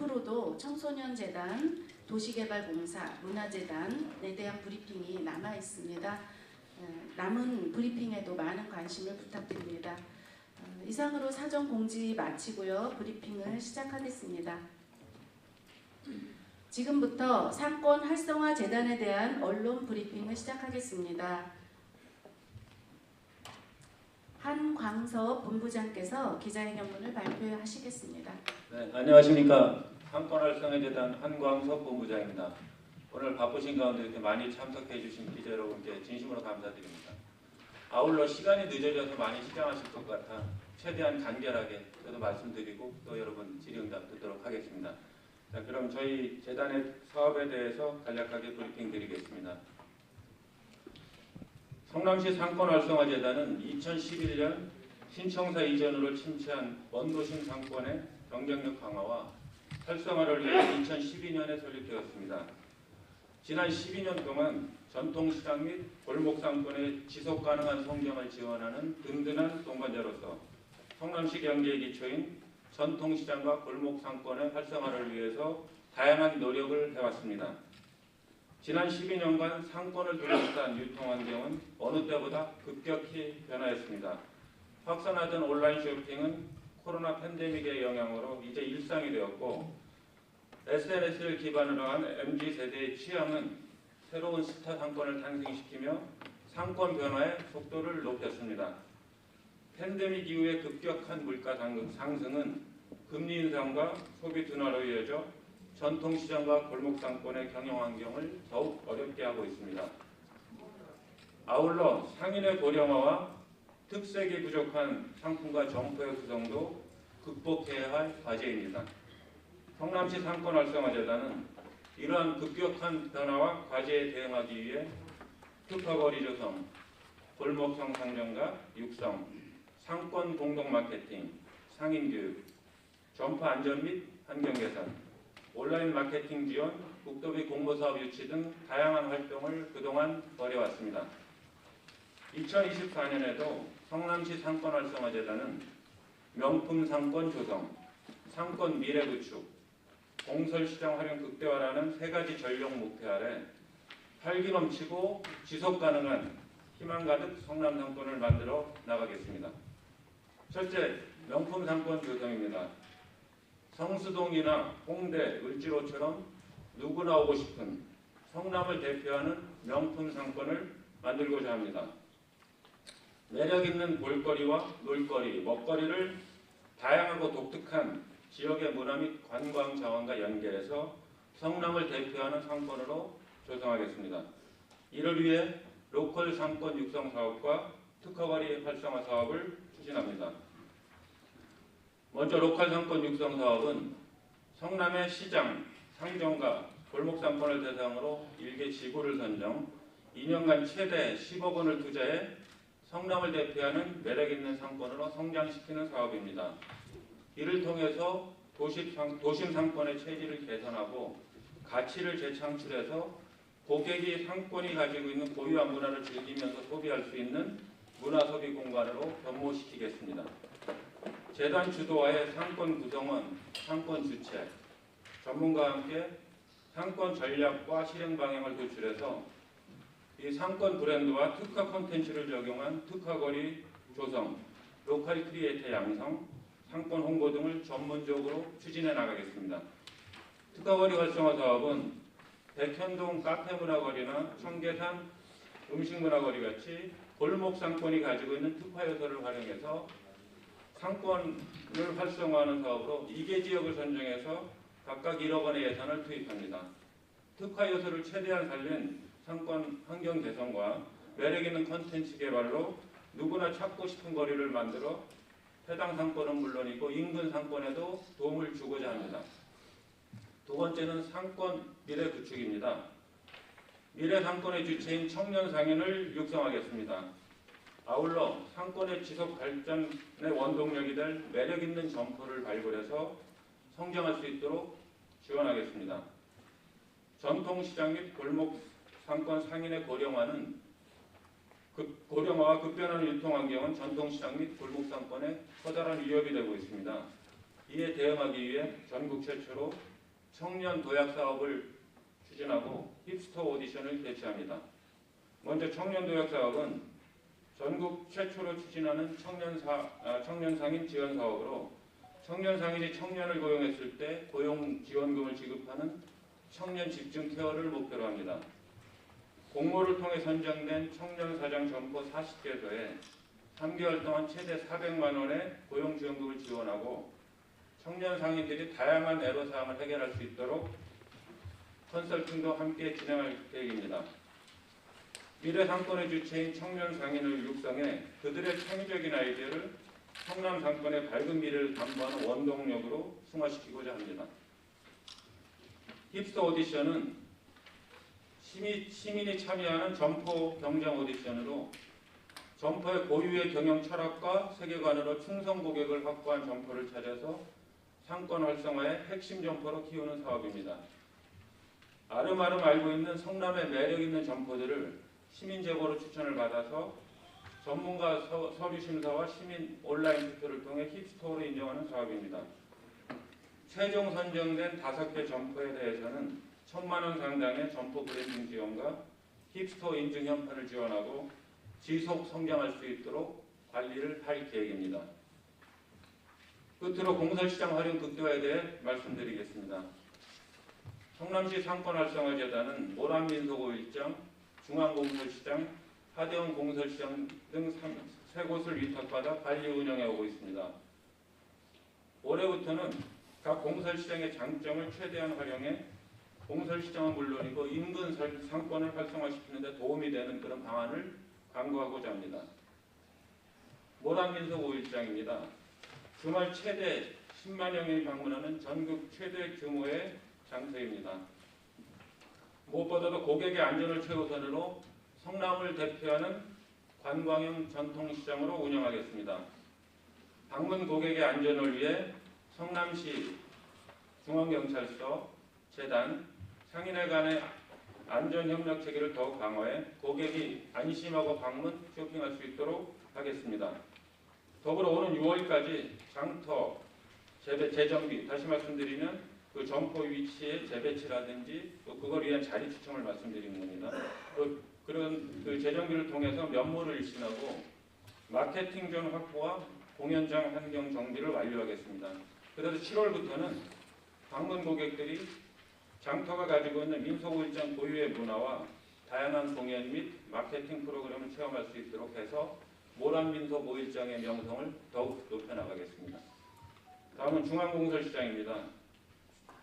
앞으로도 청소년재단, 도시개발공사, 문화재단 에 대한 브리핑이 남아 있습니다. 어, 남은 브리핑에도 많은 관심을 부탁드립니다. 어, 이상으로 사전 공지 마치고요. 브리핑을 시작하겠습니다. 지금부터 상권 활성화 재단에 대한 언론 브리핑을 시작하겠습니다. 한광섭 본부장께서 기자회견문을 발표하시겠습니다. 네, 안녕하십니까. 한권활성화재단 한광석 본부장입니다. 오늘 바쁘신 가운데 이렇게 많이 참석해 주신 기자 여러분께 진심으로 감사드립니다. 아울러 시간이 늦어져서 많이 시장하실 것 같아 최대한 간결하게 저도 말씀드리고 또 여러분 질의응답 듣도록 하겠습니다. 자, 그럼 저희 재단의 사업에 대해서 간략하게 브리핑 드리겠습니다. 성남시 상권활성화재단은 2011년 신청사 이전으로 침체한 원도심 상권의 경쟁력 강화와 활성화를 위해 2012년에 설립되었습니다. 지난 12년 동안 전통시장 및 골목상권의 지속가능한 성장을 지원하는 든든한 동반자로서 성남시 경제의 기초인 전통시장과 골목상권의 활성화를 위해서 다양한 노력을 해왔습니다. 지난 12년간 상권을 둘러싼 유통환경은 어느 때보다 급격히 변화했습니다. 확산하던 온라인 쇼핑은 코로나 팬데믹의 영향으로 이제 일상이 되었고 SNS를 기반으로 한 MZ세대의 취향은 새로운 스타 상권을 탄생시키며 상권 변화의 속도를 높였습니다. 팬데믹 이후의 급격한 물가 상승은 금리 인상과 소비 둔화로 이어져 전통시장과 골목상권의 경영 환경을 더욱 어렵게 하고 있습니다. 아울러 상인의 고령화와 특색이 부족한 상품과 점포의 구성도 극복해야 할 과제입니다. 성남시 상권 활성화 재단은 이러한 급격한 변화와 과제에 대응하기 위해 특화거리 조성, 골목성 상점과 육성, 상권 공동 마케팅, 상인 교육, 점포 안전 및 환경 개선, 온라인 마케팅 지원, 국도비 공모사업 유치 등 다양한 활동을 그동안 벌여왔습니다. 2024년에도 성남시 상권활성화재단은 명품 상권 조성, 상권 미래 구축, 공설시장 활용 극대화라는 세 가지 전력 목표 아래 활기 넘치고 지속 가능한 희망 가득 성남 상권을 만들어 나가겠습니다. 첫째, 명품 상권 조성입니다. 성수동이나 홍대, 을지로처럼 누구나 오고 싶은 성남을 대표하는 명품 상권을 만들고자 합니다. 매력 있는 볼거리와 놀거리, 먹거리를 다양하고 독특한 지역의 문화 및 관광 자원과 연결해서 성남을 대표하는 상권으로 조성하겠습니다. 이를 위해 로컬 상권 육성 사업과 특허거리 활성화 사업을 추진합니다. 먼저 로컬 상권 육성 사업은 성남의 시장, 상점과 골목 상권을 대상으로 일개 지구를 선정, 2년간 최대 10억 원을 투자해 성남을 대표하는 매력 있는 상권으로 성장시키는 사업입니다. 이를 통해서 도심, 상권의 체질을 개선하고 가치를 재창출해서 고객이 상권이 가지고 있는 고유한 문화를 즐기면서 소비할 수 있는 문화 소비 공간으로 변모시키겠습니다. 재단 주도하에 상권 구성원, 상권 주체, 전문가와 함께 상권 전략과 실행 방향을 도출해서 이 상권 브랜드와 특화 콘텐츠를 적용한 특화거리 조성, 로컬 크리에이터 양성, 상권 홍보 등을 전문적으로 추진해 나가겠습니다. 특화거리 활성화 사업은 백현동 카페 문화거리나 청계산 음식 문화거리 같이 골목 상권이 가지고 있는 특화 요소를 활용해서 상권을 활성화하는 사업으로 2개 지역을 선정해서 각각 1억 원의 예산을 투입합니다. 특화 요소를 최대한 살린 상권 환경 개선과 매력 있는 컨텐츠 개발로 누구나 찾고 싶은 거리를 만들어 해당 상권은 물론이고 인근 상권에도 도움을 주고자 합니다. 두 번째는 상권 미래 구축입니다. 미래 상권의 주체인 청년 상인을 육성하겠습니다. 아울러 상권의 지속 발전의 원동력이 될 매력 있는 점포를 발굴해서 성장할 수 있도록 지원하겠습니다. 전통시장 및 골목 상권 상인의 고령화는 급, 고령화와 급변하는 유통환경은 전통시장 및 골목 상권에 커다란 위협이 되고 있습니다. 이에 대응하기 위해 전국 최초로 청년 도약 사업을 추진하고 힙스터 오디션을 개최합니다. 먼저 청년 도약 사업은 전국 최초로 추진하는 청년사, 아, 청년 상인 지원 사업으로 청년 상인이 청년을 고용했을 때 고용 지원금을 지급하는 청년 집중 케어를 목표로 합니다. 공모를 통해 선정된 청년 사장 점포 40개소에 3개월 동안 최대 400만 원의 고용 지원금을 지원하고 청년 상인들이 다양한 애로사항을 해결할 수 있도록 컨설팅도 함께 진행할 계획입니다. 미래 상권의 주체인 청년 상인을 육성해 그들의 창의적인 아이디어를 성남 상권의 밝은 미래를 담보하는 원동력으로 승화시키고자 합니다. 힙스터 오디션은 시민, 시민이 참여하는 점포 경쟁 오디션으로 점포의 고유의 경영 철학과 세계관으로 충성 고객을 확보한 점포를 찾아서 상권 활성화의 핵심 점포로 키우는 사업입니다. 아름아름 알고 있는 성남의 매력 있는 점포들을 시민 제보로 추천을 받아서 전문가 서, 서류 심사와 시민 온라인 투표를 통해 힙스토어로 인정하는 사업입니다. 최종 선정된 다섯 개 점포에 대해서는 천만 원 상당의 점포 브랜딩 지원과 힙스토어 인증 현판을 지원하고 지속 성장할 수 있도록 관리를 할 계획입니다. 끝으로 공설시장 활용 극대화에 대해 말씀드리겠습니다. 성남시 상권활성화재단은 모란민속 5일장, 중앙공설시장, 하대원 공설시장 등 세 곳을 위탁받아 관리 운영해 오고 있습니다. 올해부터는 각 공설시장의 장점을 최대한 활용해 공설시장은 물론이고 인근 살- 상권을 활성화시키는 데 도움이 되는 그런 방안을 강구하고자 합니다. 모란민속 5일장입니다. 주말 최대 10만 명이 방문하는 전국 최대 규모의 장터입니다. 무엇보다도 고객의 안전을 최우선으로 성남을 대표하는 관광형 전통시장으로 운영하겠습니다. 방문 고객의 안전을 위해 성남시 중앙경찰서, 재단, 상인회 간의 안전협력 체계를 더욱 강화해 고객이 안심하고 방문, 쇼핑할 수 있도록 하겠습니다. 더불어 오는 6월까지 장터, 재배, 재정비, 다시 말씀드리면 그 점포 위치의 재배치라든지 또 그걸 위한 자리 추첨을 말씀드리는 겁니다. 그, 그런 그 재정비를 통해서 면모를 일신하고 마케팅존 확보와 공연장 환경 정비를 완료하겠습니다. 그래서 7월부터는 방문 고객들이 장터가 가지고 있는 민속일장 고유의 문화와 다양한 공연 및 마케팅 프로그램을 체험할 수 있도록 해서 모란민속 5일장의 명성을 더욱 높여나가겠습니다. 다음은 중앙공설시장입니다.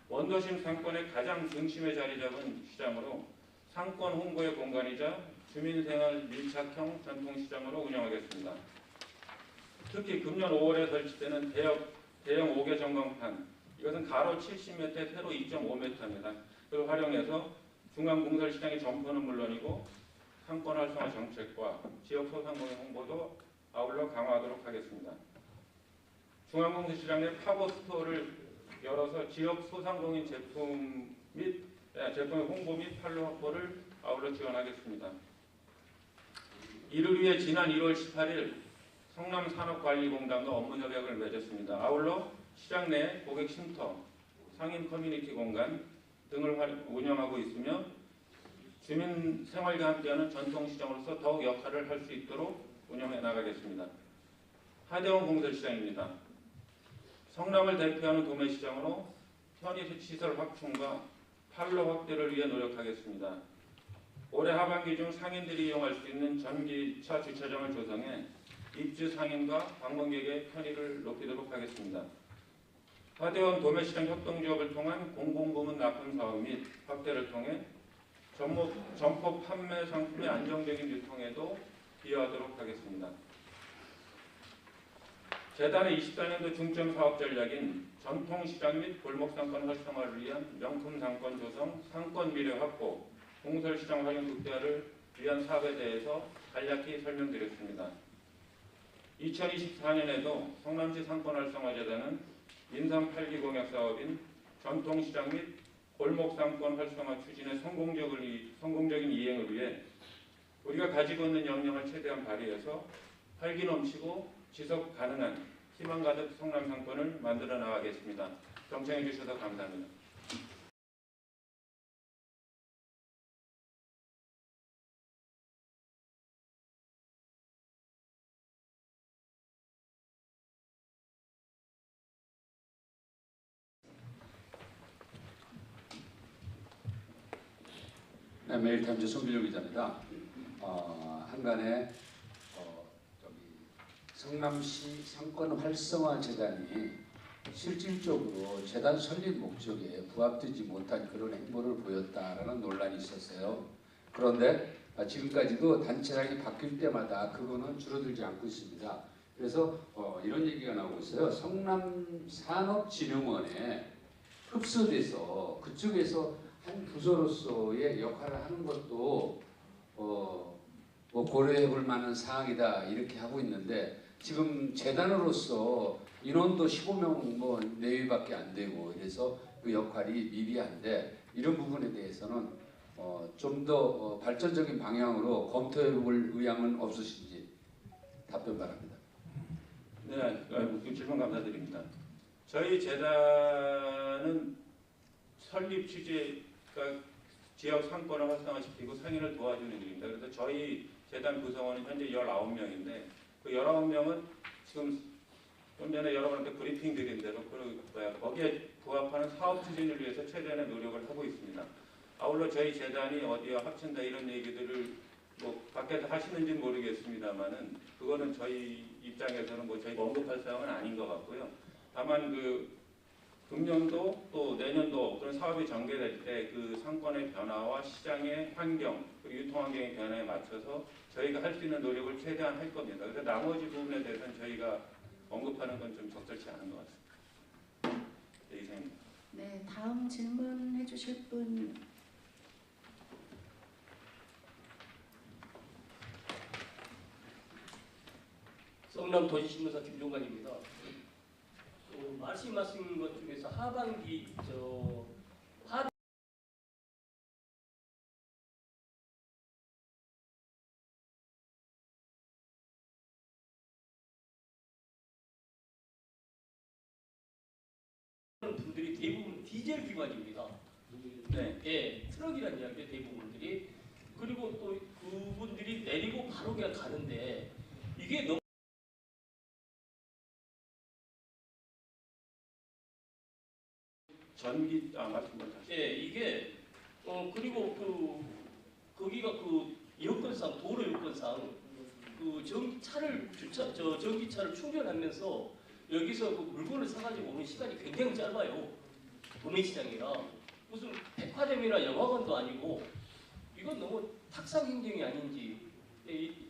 원도심 상권의 가장 중심에 자리 잡은 시장으로 상권 홍보의 공간이자 주민생활 밀착형 전통시장으로 운영하겠습니다. 특히 금년 5월에 설치되는 대형, 대형 5개 전광판 이것은 가로 70m, 세로 2.5m입니다. 그걸 활용해서 중앙공설 시장의 점포는 물론이고 상권 활성화 정책과 지역 소상공인 홍보도 아울러 강화하도록 하겠습니다. 중앙공설 시장의 팝업 스토어를 열어서 지역 소상공인 제품 및 네, 제품의 홍보 및 판로 확보를 아울러 지원하겠습니다. 이를 위해 지난 1월 18일 성남산업관리공단과 업무 협약을 맺었습니다. 아울러 시장 내 고객 쉼터, 상인 커뮤니티 공간 등을 활- 운영하고 있으며 주민 생활과 함께하는 전통시장으로서 더욱 역할을 할 수 있도록 운영해 나가겠습니다. 하대원 공설시장입니다. 성남을 대표하는 도매시장으로 편의시설 확충과 판로 확대를 위해 노력하겠습니다. 올해 하반기 중 상인들이 이용할 수 있는 전기차 주차장을 조성해 입주 상인과 방문객의 편의를 높이도록 하겠습니다. 하대원 도매시장 협동조합을 통한 공공부문 납품 사업 및 확대를 통해 점포, 점포 판매 상품의 안정적인 유통에도 기여하도록 하겠습니다. 재단의 24년도 중점 사업 전략인 전통시장 및 골목상권 활성화를 위한 명품 상권 조성, 상권 미래 확보, 공설시장 활용 극대화를 위한 사업에 대해서 간략히 설명드렸습니다. 2024년에도 성남시 상권 활성화재단은 민상 8기 공약 사업인 전통시장 및 골목상권 활성화 추진의 성공적을 이- 성공적인 이행을 위해 우리가 가지고 있는 역량을 최대한 발휘해서 활기 넘치고 지속 가능한 희망 가득 성남 상권을 만들어 나가겠습니다. 경청해 주셔서 감사합니다. 네, 메일타임즈 송민호 기자입니다. 어, 한간에 어, 성남시 상권 활성화 재단이 실질적으로 재단 설립 목적에 부합되지 못한 그런 행보를 보였다라는 논란이 있었어요. 그런데 아, 지금까지도 단체장이 바뀔 때마다 그거는 줄어들지 않고 있습니다. 그래서 어, 이런 얘기가 나오고 있어요. 성남 산업진흥원에 흡수돼서 그쪽에서 한 부서로서의 역할을 하는 것도 어, 뭐 고려해 볼 만한 사항이다 이렇게 하고 있는데 지금 재단으로서 인원도 15명 뭐 내외밖에 안 되고 이래서 그 역할이 미비한데 이런 부분에 대해서는 어, 좀더 어, 발전적인 방향으로 검토해 볼 의향은 없으신지 답변 바랍니다. 네, 아, 그 질문 감사드립니다. 저희 재단은 설립 취 지가 지역 상권을 활성화시키고 상인을 도와주는 일입니다. 그래서 저희 재단 구성원은 현재 19명인데 그 19명은 지금 좀 전에 여러분한테 브리핑 드린 대로 그 거기에 부합하는 사업 추진을 위해서 최대한의 노력을 하고 있습니다. 아울러 저희 재단이 어디와 합친다 이런 얘기들을 뭐 밖에서 하시는지는 모르겠습니다만은 그거는 저희 입장에서는 뭐 저희 언급할 사항은 아닌 것 같고요. 다만 그 금년도 또 내년도 그런 사업이 전개될 때 그 상권의 변화와 시장의 환경 그리고 유통 환경의 변화에 맞춰서 저희가 할 수 있는 노력을 최대한 할 겁니다. 그래서 나머지 부분에 대해서는 저희가 언급하는 건 좀 적절치 않은 것 같습니다. 네, 이상입니다. 네, 다음 질문해 주실 분 성남 도시신문사 김종관입니다. 어, 말씀하신 것 중에서 하반기 저 하 분들이 대부분 디젤 기관입니다. 네. 예, 트럭이란 이야기예요 대부분들이. 그리고 또 그분들이 내리고 바로 그냥 가는데 이게 너무 전기 아 말씀 좀 다시. 예, 이게 어 그리고 그 거기가 그 여건상 도로 여건상 그 전기차를 주차 저 전기차를 충전하면서 여기서 그 물건을 사가지고 오는 시간이 굉장히 짧아요. 도매 시장이라 무슨 백화점이나 영화관도 아니고 이건 너무 탁상 행정이 아닌지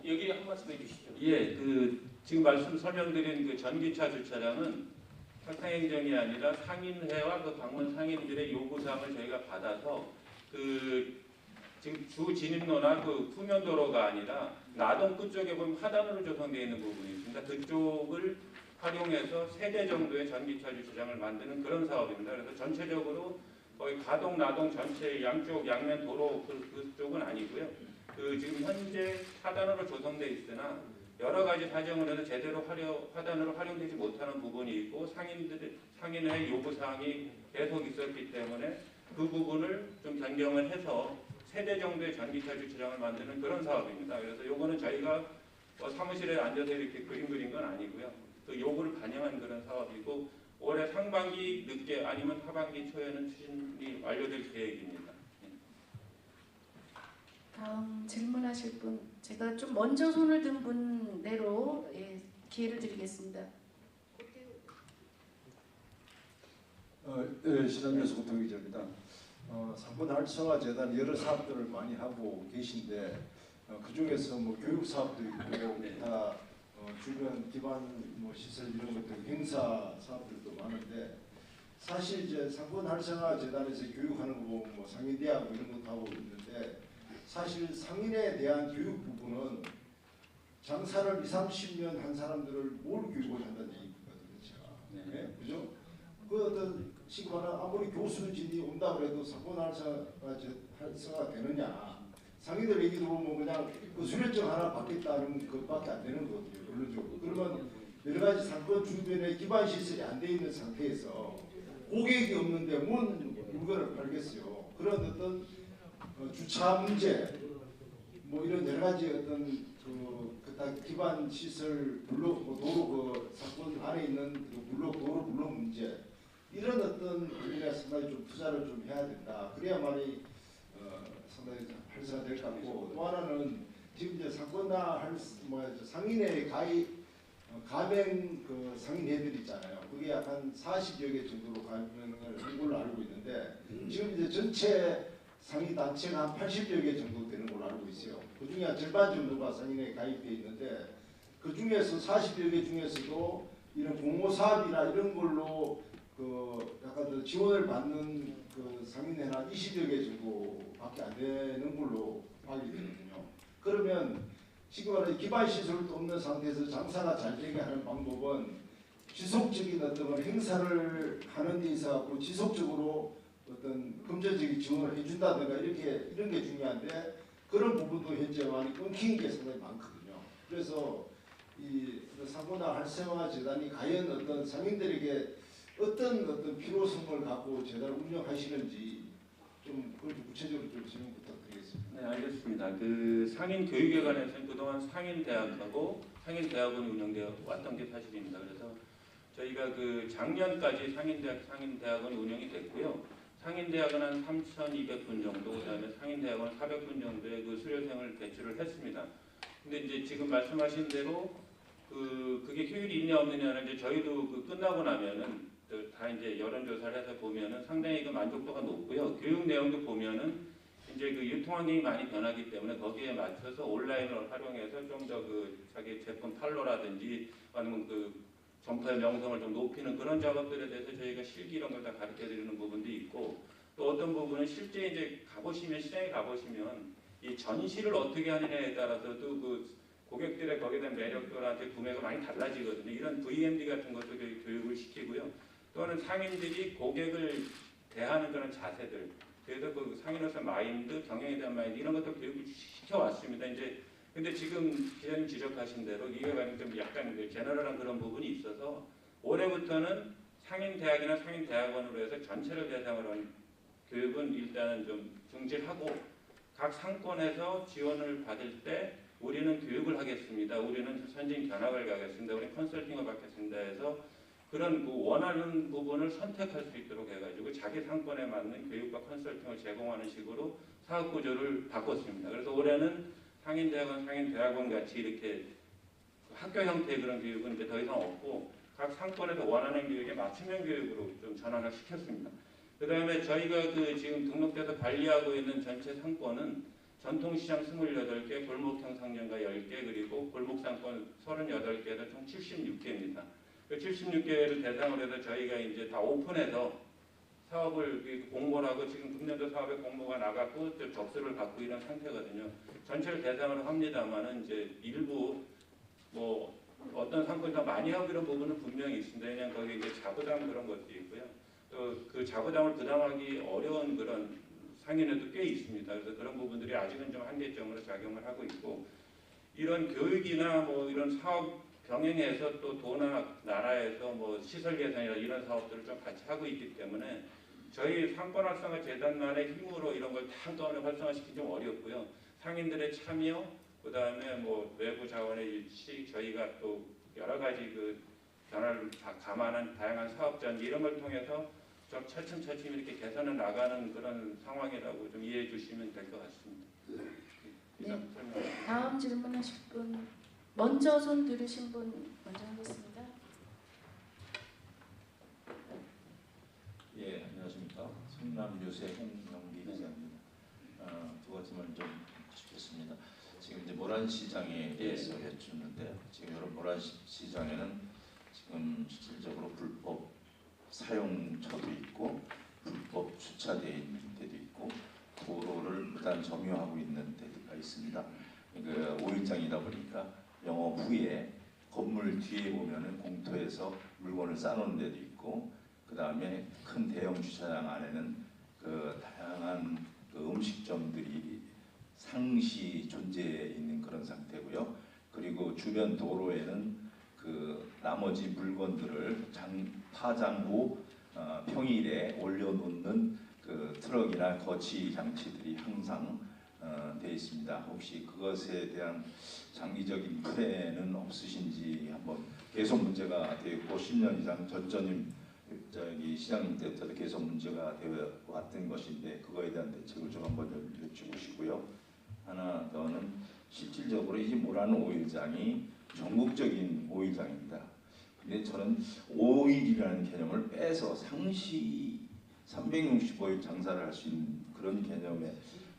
여기에 한 말씀 해주시죠. 예, 그 지금 말씀 설명드린 그 전기차 주차장은 탁상행정이 아니라 상인회와 그 방문 상인들의 요구사항을 저희가 받아서 그 지금 주 진입로나 그 후면도로가 아니라 나동구 쪽에 보면 하단으로 조성되어 있는 부분이 있습니다. 그쪽을 활용해서 세대 정도의 전기차 주차장을 만드는 그런 사업입니다. 그래서 전체적으로 거의 가동, 나동 전체 양쪽 양면 도로 그, 그쪽은 아니고요. 그 지금 현재 하단으로 조성돼 있으나 여러 가지 사정으로 해서 제대로 활용, 하단으로 활용되지 못하는 부분이 있고 상인들 상인의 요구 사항이 계속 있었기 때문에 그 부분을 좀 변경을 해서 세대 정도의 전기차 주차장을 만드는 그런 사업입니다. 그래서 요거는 저희가 뭐 사무실에 앉아서 이렇게 그림 그린 건 아니고요. 그 요구를 반영한 그런 사업이고 올해 상반기 늦게 아니면 하반기 초에는 추진이 완료될 계획입니다. 다음 질문하실 분 제가 좀 먼저 손을 든 분대로 예, 기회를 드리겠습니다. 어, 예, 시장에서 고통 기자입니다. 어, 상권 활성화 재단 여러 사업들을 많이 하고 계신데 어, 그 중에서 뭐 교육 사업도 있고 네. 다 어, 주변 기반 뭐 시설 이런 것들 행사 사업들도 많은데 사실 이제 상권 활성화 재단에서 교육하는 거 보면 뭐 상인대학 뭐 이런 것도 하고 있는데 사실 상인에 대한 교육 부분은 장사를 2, 30년 한 사람들을 뭘 교육을 한다는 얘기거든요. 제가. 네. 네, 그죠? 그 어떤 지금 하나 아무리 교수진이 온다 그래도 사건 활성화가 활성화 되느냐 상인들 얘기 들어보면 그냥 그 수료증 하나 받겠다는 것밖에 안 되는 거거든요. 결론적으로 그러면 여러 가지 상권 주변에 기반 시설이 안 돼 있는 상태에서 고객이 없는데 뭔 물건을 팔겠어요. 그런 어떤 어, 주차 문제, 뭐 이런 여러 가지 어떤 그 그다 기반 시설 블록 뭐 도로 그 사건 안에 있는 그 블록 도로 블록 문제 이런 어떤 부분에 상당히 좀 투자를 좀 해야 된다. 그래야만이 어, 상당히 좀 활성화될 것 같고 또 하나는 지금 이제 사건나 할뭐 상인회 가입 어, 가맹 그 상인회들 있잖아요. 그게 약한 40여 개 정도로 가맹을 한 걸로 알고 있는데 지금 이제 전체 상인 단체가 한 80여 개 정도 되는 걸로 알고 있어요. 그 중에 한 절반 정도가 상인회에 가입돼 있는데 그 중에서 40여 개 중에서도 이런 공모 사업이나 이런 걸로 그 약간 더 지원을 받는 그 상인회나 20여 개 정도밖에 안 되는 걸로 파악이 되거든요. 그러면 지금 말하는 기반 시설도 없는 상태에서 장사가 잘 되게 하는 방법은 지속적인 어떤 행사를 하는 데 있어서 지속적으로 어떤 금전적인 지원을 해준다든가 이렇게 이런 게 중요한데 그런 부분도 현재 많이 끊긴 게 상당히 많거든요. 그래서 이 사고나 활성화 재단이 과연 어떤 상인들에게 어떤 어떤 필요성을 갖고 재단을 운영하시는지 좀 그걸 좀 구체적으로 좀 질문 부탁드리겠습니다. 네, 알겠습니다. 그 상인 교육에 관해서는 그동안 상인 대학하고 상인 대학원이 운영되어 왔던 게 사실입니다. 그래서 저희가 그 작년까지 상인 대학 상인 대학원이 운영이 됐고요. 상인 대학은 한 3,200분 정도, 그 다음에 상인 대학원 400분 정도의 그 수료생을 배출을 했습니다. 근데 이제 지금 말씀하신 대로 그 그게 효율이 있냐 없느냐는 이제 저희도 그 끝나고 나면은 그다 이제 여론조사를 해서 보면은 상당히 그 만족도가 높고요. 교육 내용도 보면은 이제 그 유통 환경이 많이 변하기 때문에 거기에 맞춰서 온라인을 활용해서 좀 더 그 자기 제품 판로라든지 아니면 그 점포의 명성을 좀 높이는 그런 작업들에 대해서 저희가 실기 이런 걸 다 가르쳐 드리는 부분도 있고 또 어떤 부분은 실제 이제 가보시면 시장에 가보시면 이 전시를 어떻게 하느냐에 따라서도 그 고객들의 거기에 대한 매력도라든지 구매가 많이 달라지거든요. 이런 VMD 같은 것도 교육을 시키고요. 또는 상인들이 고객을 대하는 그런 자세들 그래서 그 상인으로서 마인드, 경영에 대한 마인드 이런 것도 교육을 시켜왔습니다. 이제 근데 지금 기자님 지적하신 대로 이게 가지고 좀 약간 그 제너럴한 그런 부분이 있어서 올해부터는 상인 대학이나 상인 대학원으로 해서 전체를 대상으로 한 교육은 일단은 좀 중지하고 각 상권에서 지원을 받을 때 우리는 교육을 하겠습니다. 우리는 선진 견학을 가겠습니다. 우리 컨설팅을 받겠습니다. 해서 그런 그 원하는 부분을 선택할 수 있도록 해가지고 자기 상권에 맞는 교육과 컨설팅을 제공하는 식으로 사업 구조를 바꿨습니다. 그래서 올해는 상인대학원, 상인대학원 같이 이렇게 학교 형태의 그런 교육은 이제 더 이상 없고 각 상권에서 원하는 교육에 맞춤형 교육으로 좀 전환을 시켰습니다. 그 다음에 저희가 그 지금 등록돼서 관리하고 있는 전체 상권은 전통시장 28개, 골목형 상점가 10개, 그리고 골목상권 38개에서 총 76개입니다. 그 76개를 대상으로 해서 저희가 이제 다 오픈해서 사업을 그 공모를 하고 지금 금년도 사업에 공모가 나갔고 또 접수를 받고 이런 상태거든요. 전체를 대상으로 합니다만은 이제 일부 뭐 어떤 상권이 더 많이 하고 이런 부분은 분명히 있습니다. 그냥 거기 이제 자부담 그런 것도 있고요. 또 그 자부담을 부담하기 어려운 그런 상인에도 꽤 있습니다. 그래서 그런 부분들이 아직은 좀 한계점으로 작용을 하고 있고 이런 교육이나 뭐 이런 사업 병행해서 또 도나 나라에서 뭐 시설 개선이나 이런 사업들을 좀 같이 하고 있기 때문에 저희 상권 활성화 재단만의 힘으로 이런 걸 다 한꺼번에 활성화시키기 좀 어렵고요. 상인들의 참여, 그 다음에 뭐 외부 자원의 일치, 저희가 또 여러 가지 그 변화를 다 감안한 다양한 사업 전기 이런 걸 통해서 좀 차츰차츰 이렇게 개선해 나가는 그런 상황이라고 좀 이해해 주시면 될 것 같습니다. 설명입니다. 다음 질문하실 분 먼저 손 들으신 분 먼저 하겠습니다. 예, 성남 유세 홍영기 기자입니다. 어, 두 가지 말좀 싶겠습니다. 지금 이제 모란시장에 대해서 여쭙는데 지금 여러 모란시장에는 지금 실질적으로 불법 사용처도 있고 불법 주차되어 있는 데도 있고 도로를 무단 점유하고 있는 데가 있습니다. 그 5일장이다 보니까 영업 후에 건물 뒤에 보면은 공터에서 물건을 쌓아놓은 데도 있고 그 다음에 큰 대형 주차장 안에는 그 다양한 그 음식점들이 상시 존재해 있는 그런 상태고요. 그리고 주변 도로에는 그그 나머지 물건들을 장 파장 후 어, 평일에 올려놓는 그 트럭이나 거치 장치들이 항상 어, 돼 있습니다. 혹시 그것에 대한 장기적인 플랜은 없으신지 한번 계속 문제가 되었고 10년 이상 전전임 저기 시장님 때부터 계속 문제가 되어 왔던 것인데 그거에 대한 대책을 좀 한번 여쭈시고요. 하나 더는 실질적으로 이 모란 오일장이 전국적인 오일장입니다. 근데 저는 오일이라는 개념을 빼서 상시 365일 장사를 할 수 있는 그런 개념의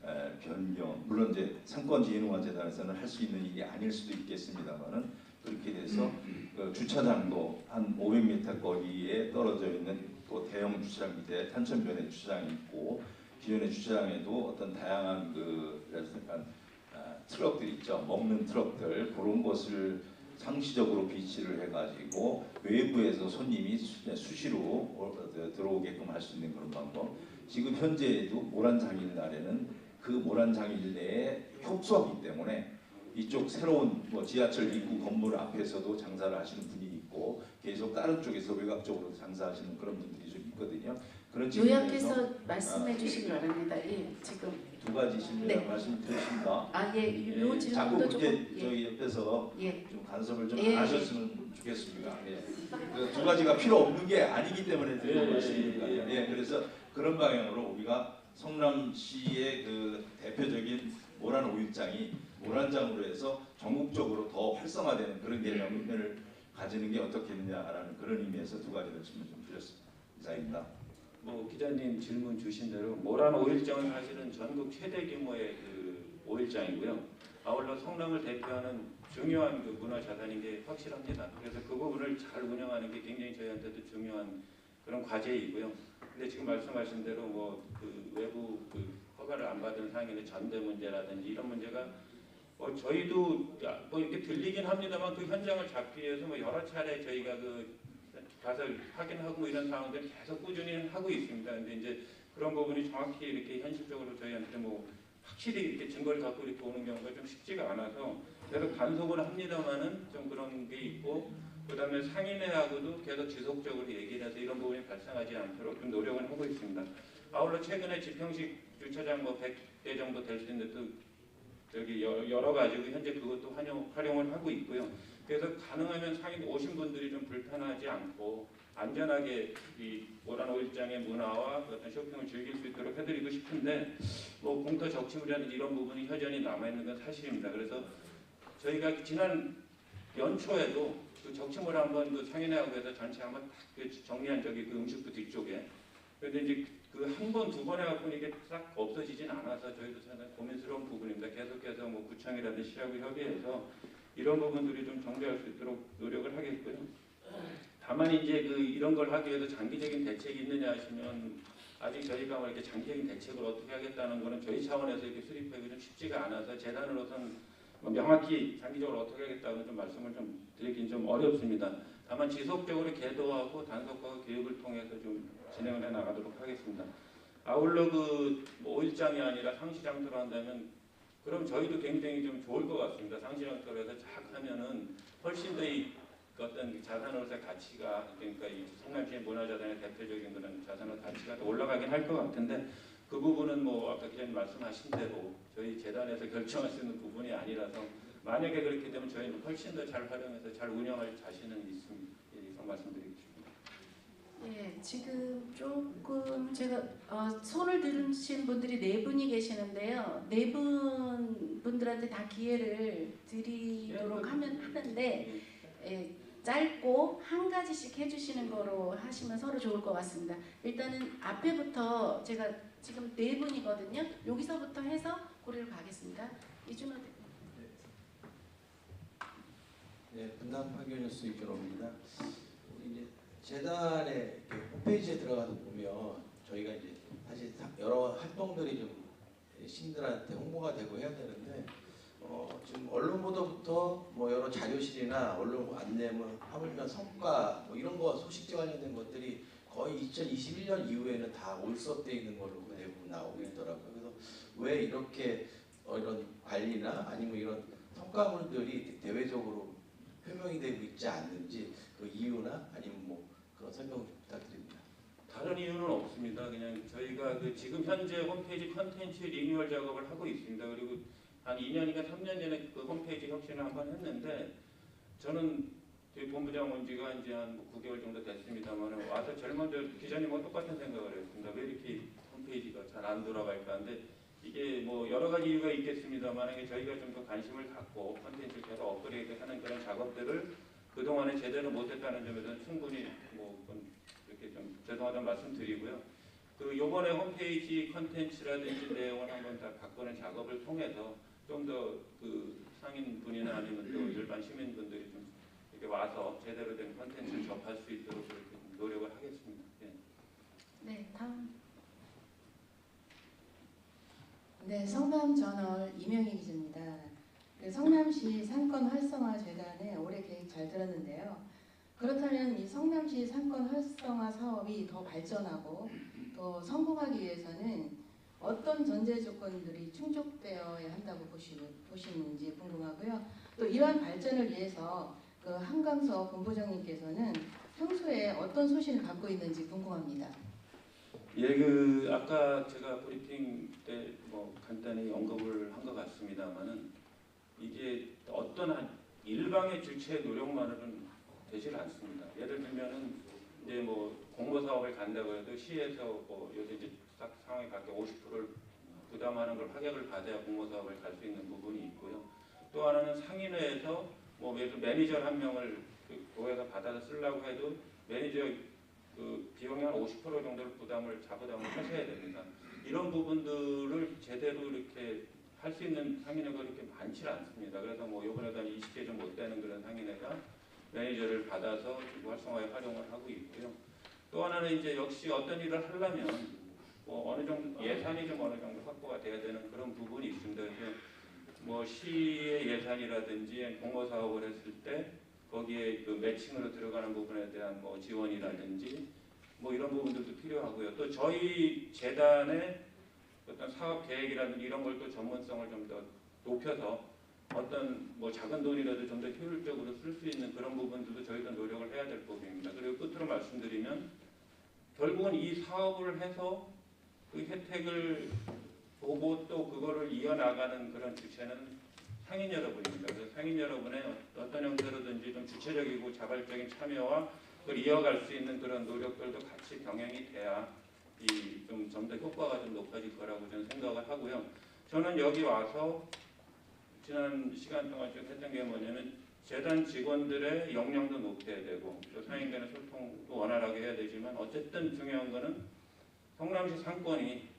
에, 변경 물론 이제 상권지혜노화재단에서는 할 수 있는 일이 아닐 수도 있겠습니다만은 그렇게 돼서 그 주차장도 한 500m 거리에 떨어져 있는 또 대형 주차장 밑에 탄천변에 주차장이 있고 기존의 주차장에도 어떤 다양한 그 약간 아, 트럭들 있죠 먹는 트럭들 그런 것을 상시적으로 비치를 해가지고 외부에서 손님이 수- 수시로 어, 들어오게끔 할 수 있는 그런 방법. 지금 현재에도 모란장일 날에는 그 모란장일 내에 협소하기 때문에 이쪽 새로운 뭐 지하철 입구 건물 앞에서도 장사를 하시는 분이 있고 계속 다른 쪽에서 외곽 쪽으로 장사하시는 그런 분들이 좀 있거든요. 그런 요약해서 말씀해 주시기 바랍니다. 예, 지금 두 가지 질문 네. 말씀 드리십니다. 아 예, 요 자꾸 질문도 조금 이제 예, 저희 옆에서 예. 좀 간섭을 좀 예, 안 하셨으면 좋겠습니다. 예. 그두 가지가 필요 없는 게 아니기 때문에 드리는 예, 예, 말씀입니다. 예, 예, 예. 그래서 그런 방향으로 우리가 성남시의 그 대표적인 모란 오일장이 모란장으로 해서 전국적으로 더 활성화되는 그런 개념을 가지는 게 어떻겠느냐라는 그런 의미에서 두 가지를 질문 좀 드렸습니다. 이상입니다. 뭐 기자님 질문 주신 대로 모란 오일장은 사실은 전국 최대 규모의 그 오일장이고요. 아울러 성남을 대표하는 중요한 그 문화 자산인 게 확실합니다. 그래서 그 부분을 잘 운영하는 게 굉장히 저희한테도 중요한 그런 과제이고요. 근데 지금 말씀하신 대로 뭐 그 외부 그 허가를 안 받은 상인의 전대 문제라든지 이런 문제가 뭐 저희도 야, 뭐 이렇게 들리긴 합니다만 그 현장을 잡기 위해서 뭐 여러 차례 저희가 그 가서 확인하고 이런 상황들 계속 꾸준히 하고 있습니다. 근데 이제 그런 부분이 정확히 이렇게 현실적으로 저희한테 뭐 확실히 이렇게 증거를 갖고 이렇게 오는 경우가 좀 쉽지가 않아서 계속 단속을 합니다만은 좀 그런 게 있고 그다음에 상인회하고도 계속 지속적으로 얘기를 해서 이런 부분이 발생하지 않도록 좀 노력을 하고 있습니다. 아울러 최근에 지평식 주차장 뭐 100대 정도 될수 있는데 또 저기 여- 여러 가지고 현재 그것도 활용, 활용을 하고 있고요. 그래서 가능하면 상인 오신 분들이 좀 불편하지 않고 안전하게 이 모란 오일장의 문화와 어떤 쇼핑을 즐길 수 있도록 해드리고 싶은데 뭐 공터 적치물이라든지 이런 부분이 여전히 남아 있는 건 사실입니다. 그래서 저희가 지난 연초에도 그 적치물 한번 그 상인회하고 해서 전체 한번 딱그 정리한 적이 그 음식부 뒤쪽에 그런데 이제 그 한 번 두 번 해갖고 이게 싹 없어지진 않아서 저희도 상당히 고민스러운 부분입니다. 계속해서 뭐 구청이라든지 시하고 협의해서 이런 부분들이 좀 정리할 수 있도록 노력을 하겠고요. 다만 이제 그 이런 걸 하기 위해서 장기적인 대책이 있느냐 하시면 아직 저희가 뭐 이렇게 장기적인 대책을 어떻게 하겠다는 거는 저희 차원에서 이렇게 수립하기 좀 쉽지가 않아서 재단으로서는 뭐 명확히 장기적으로 어떻게 하겠다는 좀 말씀을 좀 드리긴 좀 어렵습니다. 다만 지속적으로 계도하고 단속하고 교육을 통해서 좀 진행을 해 나가도록 하겠습니다. 아울러 그뭐 오일장이 아니라 상시장터로 한다면 그럼 저희도 굉장히 좀 좋을 것 같습니다. 상시장터로 해서 쫙 하면은 훨씬 더이 어떤 자산으로서의 가치가 그러니까 이 성남시의 문화자산의 대표적인 그런 자산의 가치가 더 올라가긴 할 것 같은데 그 부분은 뭐 아까 기자님 말씀하신 대로 저희 재단에서 결정할 수 있는 부분이 아니라서 만약에 그렇게 되면 저희는 훨씬 더 잘 활용해서 잘 운영할 자신은 있습니다. 예, 이상 말씀드리고 싶습니다. 예, 지금 조금 제가 어, 손을 들으신 분들이 네 분이 계시는데요. 네 분 분들한테 다 기회를 드리도록 하면 하는데 예, 짧고 한 가지씩 해주시는 거로 하시면 서로 좋을 것 같습니다. 일단은 앞에부터 제가 지금 네 분이거든요. 여기서부터 해서 고리로 가겠습니다. 이준호 대- 네, 분당 파견뉴스 이준호입니다. 재단의 홈페이지에 들어가서 보면 저희가 이제 사실 다- 여러 활동들이 좀 시민들한테 홍보가 되고 해야 되는데 어, 지금 언론 보도부터 뭐 여러 자료실이나 언론 안내문, 하물며 성과 뭐 이런 거 소식지 관련된 것들이 거의 2021년 이후에는 다 올수업돼 있는 걸로 대부분 나오고 있더라고요. 그래서 왜 이렇게 어, 이런 관리나 아니면 이런 성과물들이 대외적으로 표명이 되고 있지 않는지 그 이유나 아니면 뭐 그런 설명 부탁드립니다. 다른 이유는 없습니다. 그냥 저희가 그 지금 현재 홈페이지 컨텐츠 리뉴얼 작업을 하고 있습니다. 그리고 한 2년인가 3년 전에 그 홈페이지 혁신을 한 번 했는데 저는 저희 본부장 온 지가 이제 한 9개월 정도 됐습니다만 와서 제일 먼저 기자님과 똑같은 생각을 했습니다. 왜 이렇게 홈페이지가 잘 안 돌아갈까 하는데 이게 뭐 여러 가지 이유가 있겠습니다만 저희가 좀 더 관심을 갖고 컨텐츠를 계속 업그레이드 하는 그런 작업들을 그동안에 제대로 못했다는 점에서는 충분히 뭐 이렇게 좀 죄송하다는 말씀 드리고요. 그 요번에 홈페이지 컨텐츠라든지 내용을 한번 다 바꾸는 작업을 통해서 좀 더 그 상인분이나 아니면 또 일반 시민분들이 좀 이렇게 와서 제대로 된 컨텐츠를 접할 수 있도록 그렇게 좀 노력을 하겠습니다. 예. 네, 다음. 네, 성남 저널 이명희 기자입니다. 그 성남시 상권 활성화 재단의 올해 계획 잘 들었는데요. 그렇다면 이 성남시 상권 활성화 사업이 더 발전하고 더 성공하기 위해서는 어떤 전제 조건들이 충족되어야 한다고 보시, 보시는지 궁금하고요. 또 이러한 발전을 위해서 그 한강서 본부장님께서는 평소에 어떤 소신을 갖고 있는지 궁금합니다. 예, 그 아까 제가 브리핑 때 뭐 간단히 언급을 한 것 같습니다만은 이게 어떤 한 일방의 주체의 노력만으로는 되질 않습니다. 예를 들면은 이제 뭐 공모 사업을 간다고 해도 시에서 뭐 요새 이제 딱 상황에 맞게 50%를 부담하는 걸 합격을 받아야 공모 사업을 갈 수 있는 부분이 있고요. 또 하나는 상인회에서 뭐 매니저 한 명을 그 교회가 받아서 쓰려고 해도 매니저 그 비용의 한 50% 정도를 부담을 자부담을 하셔야 됩니다. 이런 부분들을 제대로 이렇게 할 수 있는 상인회가 그렇게 많지 않습니다. 그래서 뭐 이번에도 한 20개 좀 못 되는 그런 상인회가 매니저를 받아서 활성화에 활용을 하고 있고요. 또 하나는 이제 역시 어떤 일을 하려면 뭐 어느 정도 예산이 좀 어느 정도 확보가 돼야 되는 그런 부분이 있습니다. 그래서 뭐 시의 예산이라든지 공모 사업을 했을 때 거기에 그 매칭으로 들어가는 부분에 대한 뭐 지원이라든지 뭐 이런 부분들도 필요하고요. 또 저희 재단의 어떤 사업 계획이라든지 이런 걸 또 전문성을 좀 더 높여서 어떤 뭐 작은 돈이라도 좀 더 효율적으로 쓸 수 있는 그런 부분들도 저희도 노력을 해야 될 부분입니다. 그리고 끝으로 말씀드리면 결국은 이 사업을 해서 그 혜택을 보고 또 그거를 이어나가는 그런 주체는 상인 여러분입니다. 그래서 상인 여러분의 어떤 형태로든지 좀 주체적이고 자발적인 참여와 그걸 이어갈 수 있는 그런 노력들도 같이 병행이 돼야 이 좀 좀 더 효과가 좀 높아질 거라고 저는 생각을 하고요. 저는 여기 와서 지난 시간 동안 좀 했던 게 뭐냐면 재단 직원들의 역량도 높여야 되고 또 상인 간의 소통도 원활하게 해야 되지만 어쨌든 중요한 거는 성남시 상권이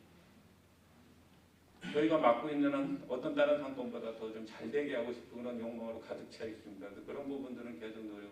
저희가 맡고 있는 어떤 다른 상권보다 더 좀 잘 되게 하고 싶은 그런 욕망으로 가득 차 있습니다. 그런 부분들은 계속 노력